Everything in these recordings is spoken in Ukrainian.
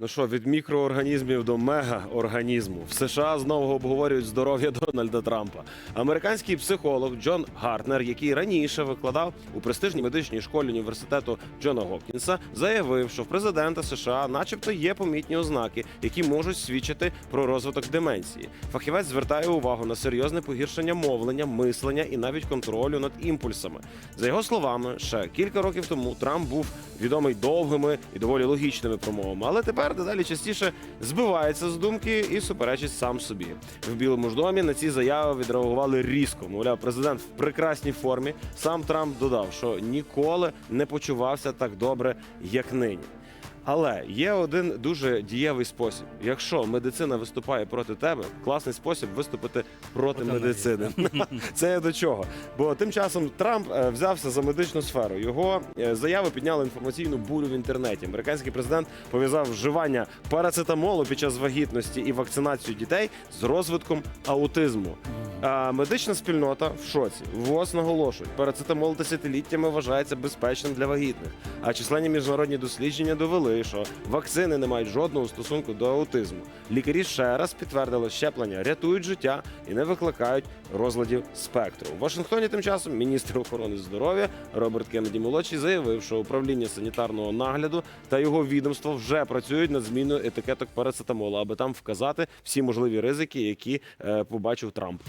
Ну що, від мікроорганізмів до мегаорганізму в США знову обговорюють здоров'я Дональда Трампа. Американський психолог Джон Гартнер, який раніше викладав у престижній медичній школі університету Джона Гопкінса, заявив, що в президента США, начебто, є помітні ознаки, які можуть свідчити про розвиток деменції. Фахівець звертає увагу на серйозне погіршення мовлення, мислення і навіть контролю над імпульсами. За його словами, ще кілька років тому Трамп був відомий довгими і доволі логічними промовами, але тепер дедалі частіше збивається з думки і суперечить сам собі. В Білому ж домі на ці заяви відреагували різко. Мовляв, президент в прекрасній формі. Сам Трамп додав, що ніколи не почувався так добре, як нині. Але є один дуже дієвий спосіб. Якщо медицина виступає проти тебе, класний спосіб виступити проти, Проти медицини. Це я до чого? Бо тим часом Трамп е, взявся за медичну сферу. Його е, заяви підняли інформаційну бурю в інтернеті. Американський президент пов'язав вживання парацетамолу під час вагітності і вакцинацію дітей з розвитком аутизму. А медична спільнота в шоці. ВОЗ наголошують, парацетамол десятиліттями вважається безпечним для вагітних. А численні міжнародні дослідження довели, що вакцини не мають жодного стосунку до аутизму. Лікарі ще раз підтвердили, щеплення рятують життя і не викликають розладів спектру. У Вашингтоні тим часом міністр охорони здоров'я Роберт Кеннеді молодший заявив, що управління санітарного нагляду та його відомство вже працюють над зміною етикеток парацетамолу, аби там вказати всі можливі ризики, які е, побачив Трамп.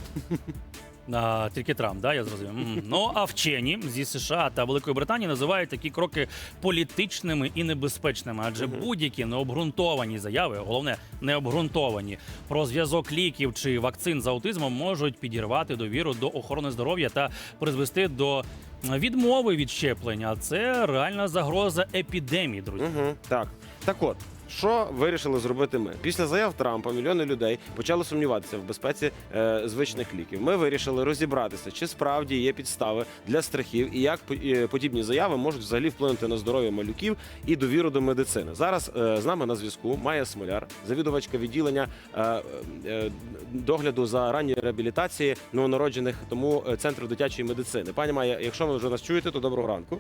А, тільки Трамп, да, я зрозумів. Мгм. Ну а вчені зі США та Великої Британії називають такі кроки політичними і небезпечними, адже будь-які необґрунтовані заяви, головне необґрунтовані про зв'язок ліків чи вакцин з аутизмом можуть підірвати довіру до охорони здоров'я та призвести до відмови від щеплення. Це реальна загроза епідемії, друзі. Угу, так. Так от. Що вирішили зробити ми? Після заяв Трампа мільйони людей почали сумніватися в безпеці е, звичних ліків. Ми вирішили розібратися, чи справді є підстави для страхів і як е, подібні заяви можуть взагалі вплинути на здоров'я малюків і довіру до медицини. Зараз е, з нами на зв'язку Майя Смоляр, завідувачка відділення е, е, догляду за ранньої реабілітації новонароджених тому е, центру дитячої медицини. Пані Майя, якщо ви вже нас чуєте, то доброго ранку.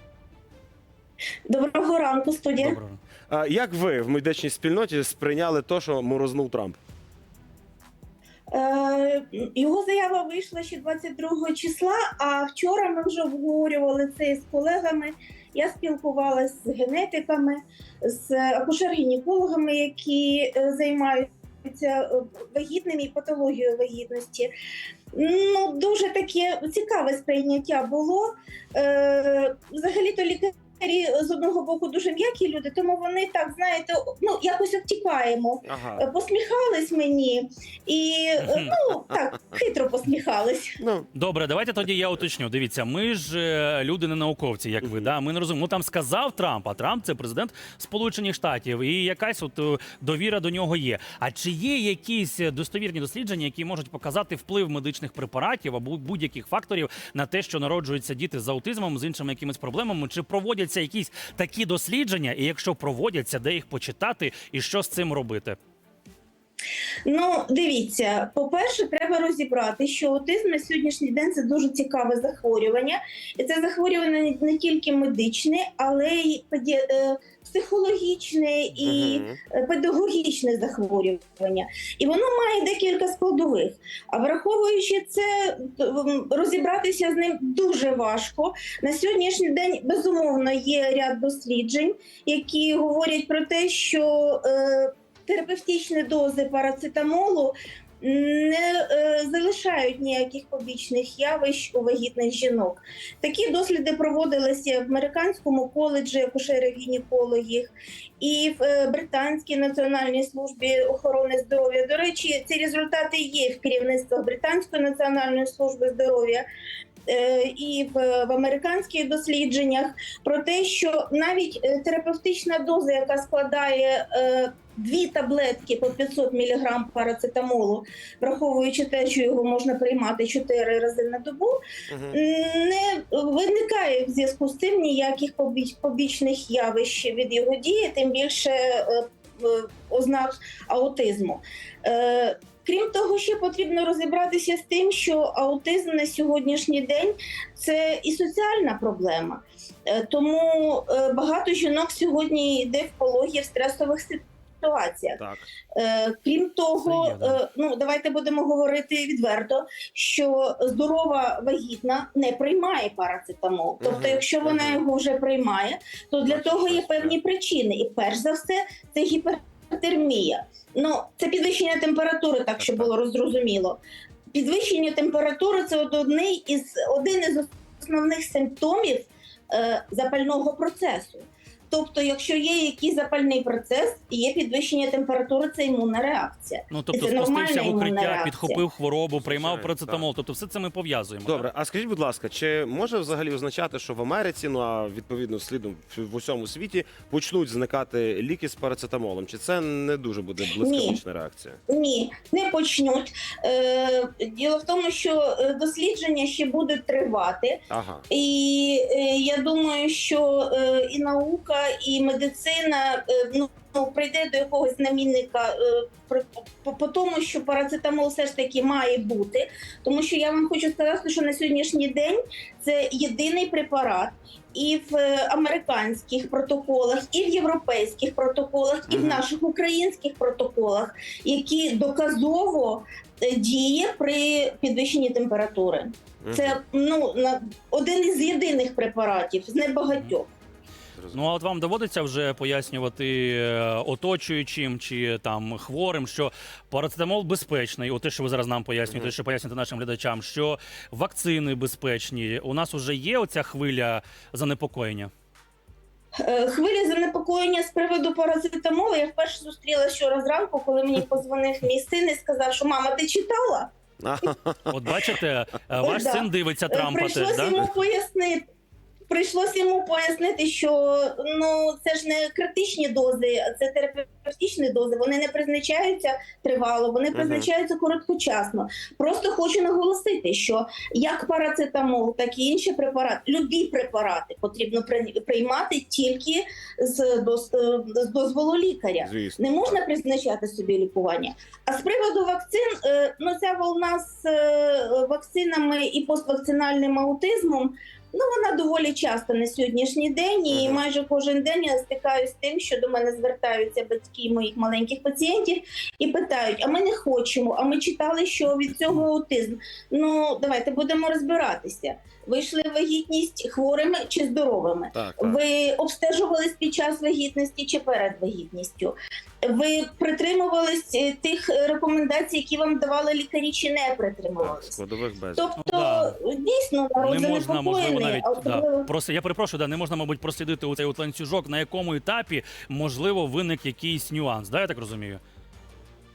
Доброго ранку, студія. Добре. Як ви в медичній спільноті сприйняли те, що морознув Трамп? Е, його заява вийшла ще 22 числа, а вчора ми вже обговорювали це з колегами. Я спілкувалася з генетиками, з акушер-гінекологами, які е, займаються е, вагітними і патологією вагітності. Ну, дуже таке цікаве сприйняття було. Взагалі-то лікарі з одного боку дуже м'які люди, тому вони так, знаєте, ну якось обтікаємо. Ага. Е, посміхались мені і е, ну так хитро посміхались. Ну, Добре, давайте тоді я уточню. Дивіться, ми ж е, люди не науковці, як ви. Да? Ми не розуміємо. Ну там сказав Трамп, а Трамп це президент Сполучених Штатів, і якась от е, довіра до нього є. А чи є якісь е, достовірні дослідження, які можуть показати вплив медичних препаратів або будь-яких факторів на те, що народжуються діти з аутизмом, з іншими якимись проблемами? Чи проводяться якісь такі дослідження? І якщо проводяться, де їх почитати, і що з цим робити? Ну, дивіться, по-перше, треба розібрати, що аутизм на сьогоднішній день це дуже цікаве захворювання, і це захворювання не- тільки медичне, але й е, психологічне і е, педагогічне захворювання. І воно має декілька складових. А враховуючи це, розібратися з ним дуже важко. На сьогоднішній день безумовно є ряд досліджень, які говорять про те, що е, терапевтичні дози парацетамолу не е, залишають ніяких побічних явищ у вагітних жінок. Такі досліди проводилися в американському коледжі акушерів-гінекологів і в е, британській національній службі охорони здоров'я. До речі, ці результати є в керівництвах британської національної служби здоров'я. е, І в, в американських дослідженнях про те, що навіть е, терапевтична доза, яка складає е, дві таблетки по 500 мг парацетамолу, враховуючи те, що його можна приймати 4 рази на добу, Мгм. не виникає в зв'язку з цим ніяких побічних явищ від його дії, тим більше е, ознак аутизму. Е, Крім того, ще потрібно розібратися з тим, що аутизм на сьогоднішній день це і соціальна проблема. Е, Тому багато жінок сьогодні йде в пологі в стресових си- ситуаціях. Так. Е, крім того, є, е, ну давайте будемо говорити відверто, що здорова вагітна не приймає парацетамол. Тобто, Мгм, якщо вона мгм. його вже приймає, то для того є певні причини. І перш за все, це гіпертермія. Ну це підвищення температури, так щоб було розрозуміло. Підвищення температури це одний із один із основних симптомів е, запального процесу. Тобто, якщо є якийсь запальний процес і є підвищення температури, це імунна реакція. Ну тобто Це спустився в укриття, реакція. підхопив хворобу, приймав процетамол. Тобто, все це ми пов'язуємо. Добре, а скажіть, будь ласка, чи може взагалі означати, що в Америці, ну а відповідно слідом в- в усьому світі почнуть зникати ліки з парацетамолом? Чи це не дуже буде блискавична реакція? Ні, не почнуть. Е, діло в тому, що е, дослідження ще будуть тривати, Ага. і е, я думаю, що е, і наука, і медицина е, ну. ну, Прийде до якогось знамінника е, по, тому, що парацетамол все ж таки має бути, тому що я вам хочу сказати, що на сьогоднішній день це єдиний препарат і в е, американських протоколах, і в європейських протоколах, і в наших українських протоколах, які доказово діє при підвищенні температури. Це ну один із єдиних препаратів з небагатьох. Ну а от вам доводиться вже пояснювати е, оточуючим чи там хворим, що парацетамол безпечний. От те, що ви зараз нам пояснюєте, Мгм. що пояснюєте нашим глядачам, що вакцини безпечні. У нас вже є оця хвиля занепокоєння. Е, Хвиля занепокоєння з приводу парацетамолу. Я вперше зустріла вчора зранку, коли мені позвонив мій син і сказав, що мама, ти читала? От бачите, е, ваш син дивиться Трампа да? йому пояснити. Прийшлось йому пояснити, що ну це ж не критичні дози, а це терапевтичні дози. Вони не призначаються тривало, вони призначаються короткочасно. Просто хочу наголосити, що як парацетамол, так і інші препарати, любі препарати потрібно при- приймати тільки з, доз- е, з дозволу лікаря. Звісно. Не можна призначати собі лікування. А з приводу вакцин, е, ну ця волна з е, вакцинами і поствакцинальним аутизмом. Ну, вона доволі часто на сьогоднішній день, і майже кожен день я стикаюся з тим, що до мене звертаються батьки моїх маленьких пацієнтів і питають: а ми не хочемо, а ми читали, що від цього аутизм. Ну, давайте будемо розбиратися. Ви йшли вагітність хворими чи здоровими? Так, так. Ви обстежувались під час вагітності чи перед вагітністю? Ви притримувались е, тих рекомендацій, які вам давали лікарі, чи не притримувались? Складових без. Тобто, Ну, да. дійсно, народ Не можна, можливо, навіть але... да. Просто я перепрошую, да, не можна, мабуть, прослідити у цей от ланцюжок, на якому етапі можливо виник якийсь нюанс. Да, я так розумію.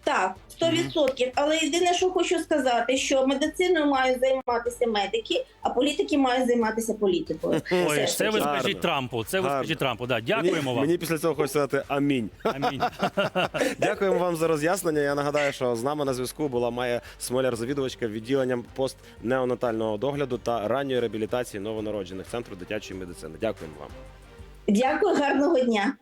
Так, 100%. Але єдине, що хочу сказати, що медициною мають займатися медики, а політики мають займатися політикою. Ой, Все це ви. Гарно. скажіть Трампу. Це ви Гарно. скажіть Трампу. Да, дякуємо мені, вам. Мені після цього хочеться сказати амінь. Амінь. Дякуємо вам за роз'яснення. Я нагадаю, що з нами на зв'язку була Майя Смоляр, завідувачка відділенням постнеонатального догляду та ранньої реабілітації новонароджених центру дитячої медицини. Дякуємо вам. Дякую, гарного дня.